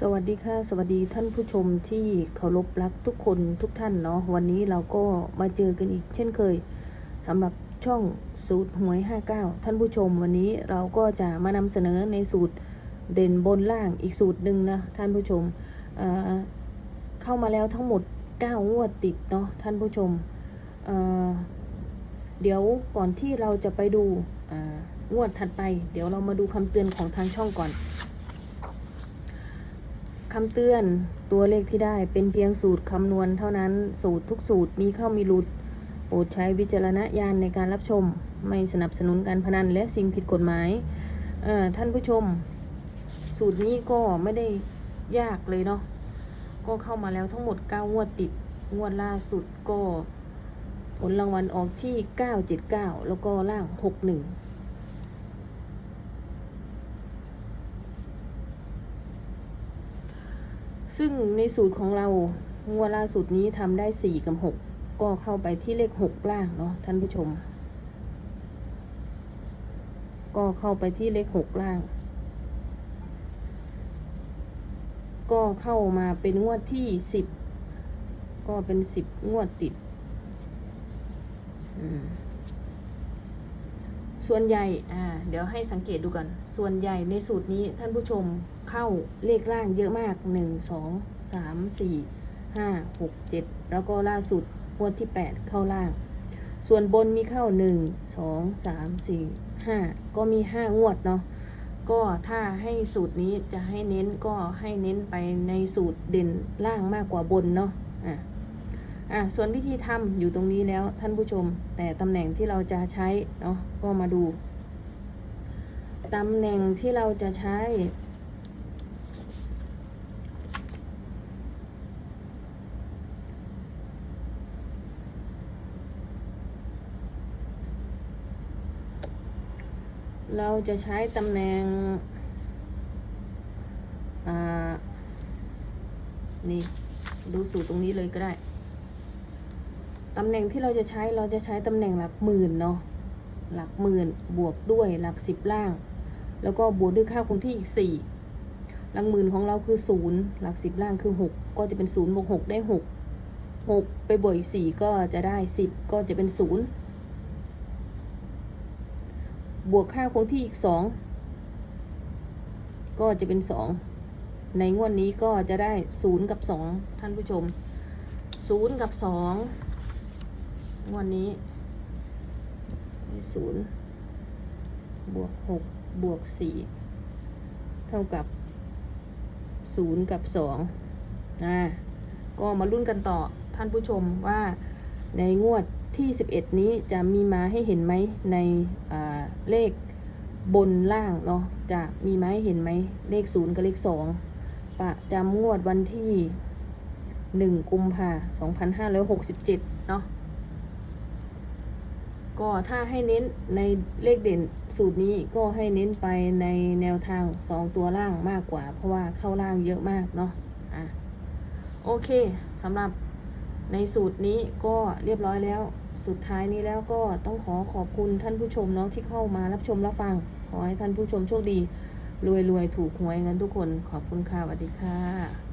สวัสดีค่ะ สวัสดีท่านผู้ชมที่เคารพรักทุกคนทุกท่านเนาะวันนี้เราก็มาเจอกันอีกเช่นเคยสำหรับช่องสูตรหวย 59 ท่านผู้ชมวันนี้เราก็จะมานำเสนอในสูตรเด่นบนล่างอีกสูตรหนึ่งนะท่านผู้ชมเเข้ามาแล้วทั้งหมด 9 งวดติดเนาะท่านผู้ชมเเดี๋ยวก่อนที่เราจะไปดูงวดถัดไป เดี๋ยวเรามาดูคำเตือนของทางช่องก่อน คำเตือน ตัวเลขที่ได้เป็นเพียงสูตรคำนวณเท่านั้น สูตรทุกสูตรมีเข้ามีหลุด โปรดใช้วิจารณญาณในการรับชม ไม่สนับสนุนการพนันและสิ่งผิดกฎหมายเอ่อท่านผู้ชม สูตรนี้ก็ไม่ได้ยากเลยเนาะ ก็เข้ามาแล้วทั้งหมด 9 งวดติด งวดล่าสุดก็ผลรางวัลออกที่ 979 แล้วก็ล่าง 61 ซึ่งในสูตรของเรางวดล่าสุดนี้ทำได้สี่กับหกก็เข้าไปที่เลขหกล่างเนาะท่านผู้ชม ก็เข้าไปที่เลขหกล่าง ก็เข้ามาเป็นงวดที่สิบก็เป็นสิบงวดติด ส่วนใหญ่ อ่า เดี๋ยวให้สังเกตดูกัน ส่วนใหญ่ในสูตรนี้ท่านผู้ชม เข้าเลขล่างเยอะมากหนึ่งสองสามสี่ห้าหกเจ็ดแล้วก็ล่าสุดงวดที่แปดเข้าล่าง ส่วนบนมีเข้าหนึ่งสองสามสี่ห้าก็มีห้างวดเนาะก็ถ้าให้สูตรนี้จะให้เน้นก็ให้เน้นไปในสูตรเด่นล่างมากกว่าบนเนาะอะอะส่วนวิธีทำอยู่ตรงนี้แล้วท่านผู้ชม แต่ตำแหน่งที่เราจะใช้เนาะก็มาดูตำแหน่งที่เราจะใช้ เราจะใช้ตำแหน่ง อ่า นี่ ดูสูตรตรงนี้เลยก็ได้ ตำแหน่งที่เราจะใช้เราจะใช้ตำแหน่งหลักหมื่นเนาะ หลักหมื่นบวกด้วยหลักสิบล่าง แล้วก็บวกด้วยค่าคงที่อีกสี่หลักหมื่นของเราคือศูนย์หลักสิบล่างคือหกก็จะเป็นศูนย์บวกหกได้หกหกไปบวกอีกสี่ก็จะได้สิบก็จะเป็นศูนย์ บวกค่าคงที่อีกสองก็จะเป็นสองในงวดนี้ก็จะได้ศูนย์กับสองท่านผู้ชมศูนย์กับสองงวดนี้ศูนย์บวกหกบวกสี่เท่ากับศูนย์กับสองอ่าก็มาลุ้นกันต่อท่านผู้ชมว่าในงวด ที่ 11 นี้จะมีมาให้เห็นไหมในเลขบนล่างเนาะจะมีมาให้เห็นไหมเลขศูนย์กับเลขสองประจำงวดวันที่ 1 กุมภาพันธ์2567 เนาะก็ถ้าให้เน้นในเลขเด่นสูตรนี้ก็ให้เน้นไปในแนวทาง 2 ตัวล่างมากกว่า เพราะว่าเข้าล่างเยอะมากเนาะอะโอเคสำหรับในสูตรนี้ก็เรียบร้อยแล้ว สุดท้ายนี้แล้วก็ต้องขอขอบคุณท่านผู้ชมเนาะที่เข้ามารับชมรับฟัง ขอให้ท่านผู้ชมโชคดี รวยรวยถูกหวยกันทุกคน ขอบคุณค่ะสวัสดีค่ะ